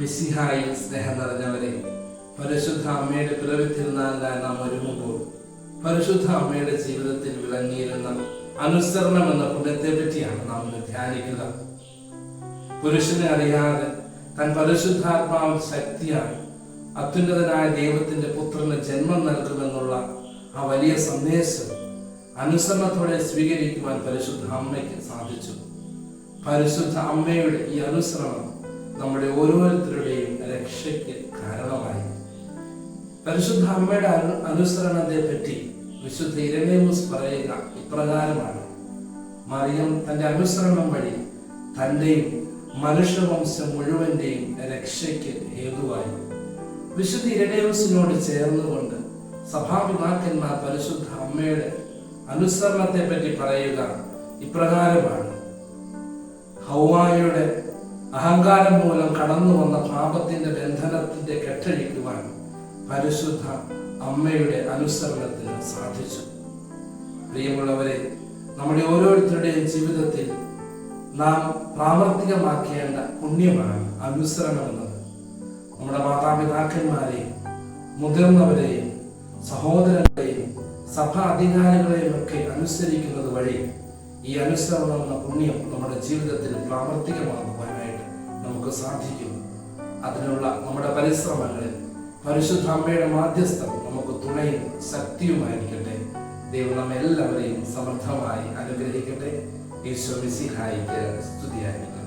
മിസിഹായിൽ സ്നേഹം നിറഞ്ഞവരെ പരിശുദ്ധ അമ്മയുടെ പിറവി തിരുനാളിനായി നാം ഒരുങ്ങുമ്പോൾ പരിശുദ്ധ അമ്മയുടെ ജീവിതത്തിൽ വിളങ്ങിയിരുന്ന അനുസരണം എന്ന പുണ്യത്തെ പറ്റിയാണ് നാം ഇന്ന് ധ്യാനിക്കുക. പുരുഷനെ അറിയാതെ താൻ പരിശുദ്ധാത്മാവ് ശക്തിയാണ് അത്യുന്നതനായ ദൈവത്തിന്റെ പുത്രന് ജന്മം നൽകുമെന്നുള്ള ആ വലിയ സന്ദേശം അനുസരണത്തോടെ സ്വീകരിക്കുവാൻ പരിശുദ്ധ അമ്മയ്ക്ക് സാധിച്ചു. പരിശുദ്ധ അമ്മയുടെ ഈ അനുസരണം നമ്മുടെ ഓരോരുത്തരുടെയും രക്ഷയ്ക്ക് കാരണമായി. പരിശുദ്ധ അമ്മയുടെ അനു അനുസരണത്തെ പറ്റി വിശുദ്ധ ഇരമേമുസ് പറയുക ഇപ്രകാരമാണ്. മറിയം തന്റെ അനുസരണം വഴി തന്റെയും മനുഷ്യവംശം മുഴുവന്റെയും രക്ഷയ്ക്ക് ഹേതുവായി. വിശുദ്ധ ഇരമേമുസിനോട് ചേർന്നുകൊണ്ട് സഭാപിതാക്കന്മാർ പരിശുദ്ധ അമ്മയുടെ അനുസരണത്തെ പറ്റി പറയുക ഇപ്രകാരമാണ്. ഹൗവായുടെ അഹങ്കാരം മൂലം കടന്നു വന്ന പാപത്തിന്റെ ബന്ധനത്തിന്റെ കെട്ടഴിക്കുവാൻ പരിശുദ്ധ അമ്മയുടെ അനുസരണത്തിന് സാധിച്ചു. പ്രിയമുള്ളവരെ നമ്മുടെ ഓരോരുത്തരുടെയും ജീവിതത്തിൽ നാം പ്രാവർത്തികമാക്കേണ്ട പുണ്യമാണ് അനുസരണം എന്നത്. നമ്മുടെ മാതാപിതാക്കന്മാരെയും മുതിർന്നവരെയും സഹോദരങ്ങളെയും സഭാ അധികാരികളെയും ഒക്കെ അനുസരിക്കുന്നത് വഴി ഈ അനുസരണം എന്ന പുണ്യം നമ്മുടെ ജീവിതത്തിൽ പ്രാവർത്തികമാക്കുവാനായിട്ട് നമുക്ക് സാധിക്കും അതിനുള്ള നമ്മുടെ പരിശ്രമങ്ങളിൽ പരിശുദ്ധ അമ്മയുടെ മാധ്യസ്ഥം നമുക്ക് തുണയും ശക്തിയുമായിരിക്കട്ടെ. ദൈവം നമ്മെ എല്ലാവരെയും സമർത്ഥമായി അനുഗ്രഹിക്കട്ടെ. ഈശോ മിസിഹായിക്ക് സ്തുതിയായിരിക്കട്ടെ.